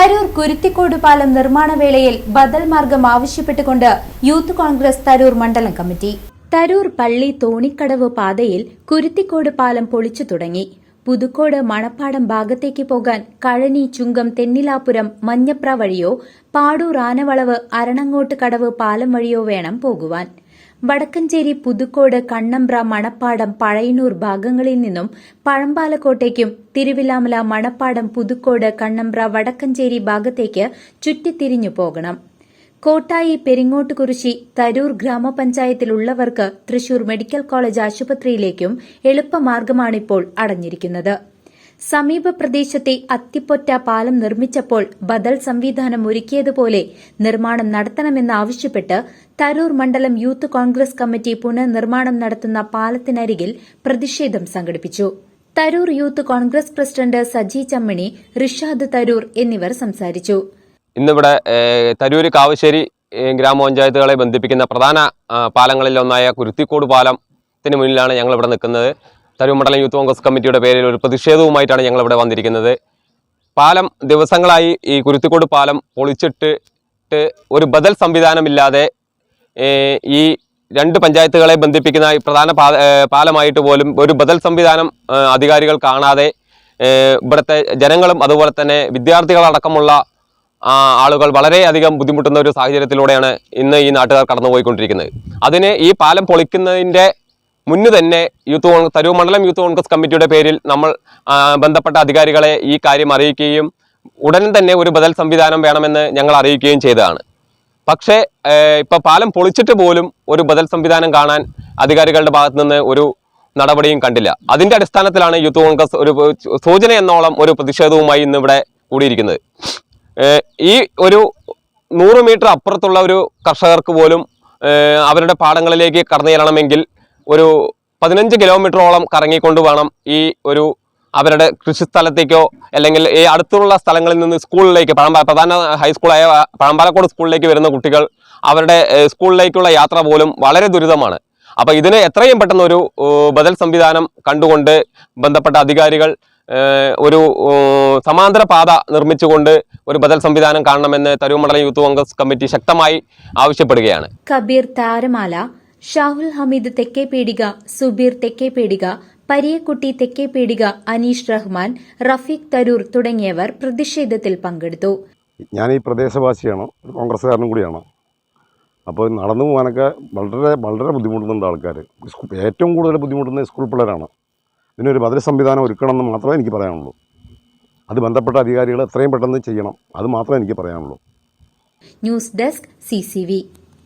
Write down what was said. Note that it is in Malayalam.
തരൂർ കുരുത്തിക്കോട് പാലം നിർമ്മാണ വേളയിൽ ബദൽ മാർഗം ആവശ്യപ്പെട്ടുകൊണ്ട് യൂത്ത് കോൺഗ്രസ് തരൂർ മണ്ഡലം കമ്മിറ്റി. തരൂർ പള്ളി തോണിക്കടവ് പാതയിൽ കുരുത്തിക്കോട് പാലം പൊളിച്ചു തുടങ്ങി. പുതുക്കോട് മണപ്പാടം ഭാഗത്തേക്ക് പോകാൻ കഴനി ചുങ്കം തെന്നിലാപുരം മഞ്ഞപ്ര വഴിയോ പാടൂർ ആനവളവ് അരണങ്ങോട്ട് കടവ് പാലം വഴിയോ വേണം പോകുവാൻ. വടക്കഞ്ചേരി പുതുക്കോട് കണ്ണമ്പ്ര മണപ്പാടം പഴയന്നൂർ ഭാഗങ്ങളിൽ നിന്നും പഴമ്പാലക്കോട്ടേക്കും തിരുവിലാമല മണപ്പാടം പുതുക്കോട് കണ്ണമ്പ്ര വടക്കഞ്ചേരി ഭാഗത്തേക്ക് ചുറ്റിത്തിരിഞ്ഞു പോകണം. കോട്ടായി പെരിങ്ങോട്ടുകുറിശി തരൂർ ഗ്രാമപഞ്ചായത്തിലുള്ളവർക്ക് തൃശൂർ മെഡിക്കൽ കോളേജ് ആശുപത്രിയിലേക്കും എളുപ്പമാർഗമാണിപ്പോൾ അടഞ്ഞിരിക്കുന്നത്. സമീപ പ്രദേശത്തെ അത്തിപ്പൊറ്റ പാലം നിർമ്മിച്ചപ്പോൾ ബദൽ സംവിധാനം ഒരുക്കിയതുപോലെ നിർമ്മാണം നടത്തണമെന്നാവശ്യപ്പെട്ട് തരൂർ മണ്ഡലം യൂത്ത് കോൺഗ്രസ് കമ്മിറ്റി പുനർനിർമ്മാണം നടത്തുന്ന പാലത്തിനരികിൽ പ്രതിഷേധം സംഘടിപ്പിച്ചു. തരൂർ യൂത്ത് കോൺഗ്രസ് പ്രസിഡന്റ് സജി ചമ്മണി റിഷാദ് തരൂർ എന്നിവർ സംസാരിച്ചു. ഇന്നിവിടെ തരൂര് കാവശ്ശേരി ഗ്രാമപഞ്ചായത്തുകളെ ബന്ധിപ്പിക്കുന്ന പ്രധാന പാലങ്ങളിലൊന്നായ കുരുത്തിക്കോട് പാലത്തിന് മുന്നിലാണ് ഞങ്ങൾ ഇവിടെ നിൽക്കുന്നത്. തരൂർ മണ്ഡലം യൂത്ത് കോൺഗ്രസ് കമ്മിറ്റിയുടെ പേരിൽ ഒരു പ്രതിഷേധവുമായിട്ടാണ് ഞങ്ങൾ ഇവിടെ വന്നിരിക്കുന്നത്. പാലം ദിവസങ്ങളായി ഈ കുരുത്തിക്കോട് പാലം പൊളിച്ചിട്ട് ഒരു ബദൽ സംവിധാനമില്ലാതെ ഈ രണ്ട് പഞ്ചായത്തുകളെ ബന്ധിപ്പിക്കുന്ന പ്രധാന പാലമായിട്ട് പോലും ഒരു ബദൽ സംവിധാനം അധികാരികൾ കാണാതെ ഇവിടുത്തെ ജനങ്ങളും അതുപോലെ തന്നെ വിദ്യാർത്ഥികളടക്കമുള്ള ആളുകൾ വളരെയധികം ബുദ്ധിമുട്ടുന്ന ഒരു സാഹചര്യത്തിലൂടെയാണ് ഇന്ന് ഈ നാട്ടുകാർ കടന്നുപോയിക്കൊണ്ടിരിക്കുന്നത്. അതിന് ഈ പാലം പൊളിക്കുന്നതിന്റെ മുന്ന് തന്നെ യൂത്ത് കോൺഗ്രസ് തരൂർ മണ്ഡലം യൂത്ത് കോൺഗ്രസ് കമ്മിറ്റിയുടെ പേരിൽ നമ്മൾ ബന്ധപ്പെട്ട അധികാരികളെ ഈ കാര്യം അറിയിക്കുകയും ഉടൻ തന്നെ ഒരു ബദൽ സംവിധാനം വേണമെന്ന് ഞങ്ങൾ അറിയിക്കുകയും ചെയ്തതാണ്. പക്ഷേ ഇപ്പോൾ പാലം പൊളിച്ചിട്ട് പോലും ഒരു ബദൽ സംവിധാനം കാണാൻ അധികാരികളുടെ ഭാഗത്തു നിന്ന് ഒരു നടപടിയും കണ്ടില്ല. അതിന്റെ അടിസ്ഥാനത്തിലാണ് യൂത്ത് കോൺഗ്രസ് ഒരു സൂചന എന്നോളം ഒരു പ്രതിഷേധവുമായി ഇന്ന് ഇവിടെ കൂടിയിരിക്കുന്നത് ഈ ഒരു നൂറ് മീറ്റർ അപ്പുറത്തുള്ള ഒരു കർഷകർക്ക് പോലും അവരുടെ പാടങ്ങളിലേക്ക് കടന്നു ചെല്ലണമെങ്കിൽ ഒരു പതിനഞ്ച് കിലോമീറ്ററോളം കറങ്ങിക്കൊണ്ട് വേണം ഈ ഒരു അവരുടെ കൃഷി സ്ഥലത്തേക്കോ അല്ലെങ്കിൽ ഈ അടുത്തുള്ള സ്ഥലങ്ങളിൽ നിന്ന് സ്കൂളിലേക്ക് പഴമ്പ പ്രധാന ഹൈസ്കൂളായ പഴമ്പാലക്കോട് സ്കൂളിലേക്ക് വരുന്ന കുട്ടികൾ അവരുടെ സ്കൂളിലേക്കുള്ള യാത്ര പോലും വളരെ ദുരിതമാണ്. അപ്പോൾ ഇതിന് എത്രയും പെട്ടെന്ന് ഒരു ബദൽ സംവിധാനം കണ്ടുകൊണ്ട് ബന്ധപ്പെട്ട അധികാരികൾ ഒരു സമാന്തര പാത നിർമ്മിച്ചുകൊണ്ട് ഒരു ബദൽ സംവിധാനം കാണണമെന്ന് തരൂർ മണ്ഡലം യൂത്ത് കോൺഗ്രസ് കമ്മിറ്റി ശക്തമായി ആവശ്യപ്പെടുകയാണ്. കബീർ താരമാല ഷാഹുൽ ഹമീദ് തെക്കേ പീടിക സുബീർ തെക്കേ പീടിക പരിയക്കുട്ടി തെക്കേ പീടിക അനീഷ് റഹ്മാൻ റഫീഖ് തരൂർ തുടങ്ങിയവർ പ്രതിഷേധത്തിൽ പങ്കെടുത്തു. ഞാൻ ഈ പ്രദേശവാസിയാണ് കോൺഗ്രസ്സുകാരനും കൂടിയാണ്. അപ്പോൾ നടന്നു പോകാനൊക്കെ വളരെ വളരെ ബുദ്ധിമുട്ടുന്നുണ്ട് ആൾക്കാർ ഏറ്റവും കൂടുതൽ ബുദ്ധിമുട്ടുന്ന സ്കൂൾ പിള്ളേരാണ്. ഇതിനൊരു ബദൽ സംവിധാനം ഒരുക്കണമെന്ന് മാത്രമേ എനിക്ക് പറയാനുള്ളൂ. അത് ബന്ധപ്പെട്ട അധികാരികൾ എത്രയും പെട്ടെന്ന് ചെയ്യണം അത് മാത്രമേ എനിക്ക് പറയാനുള്ളൂ. News desk C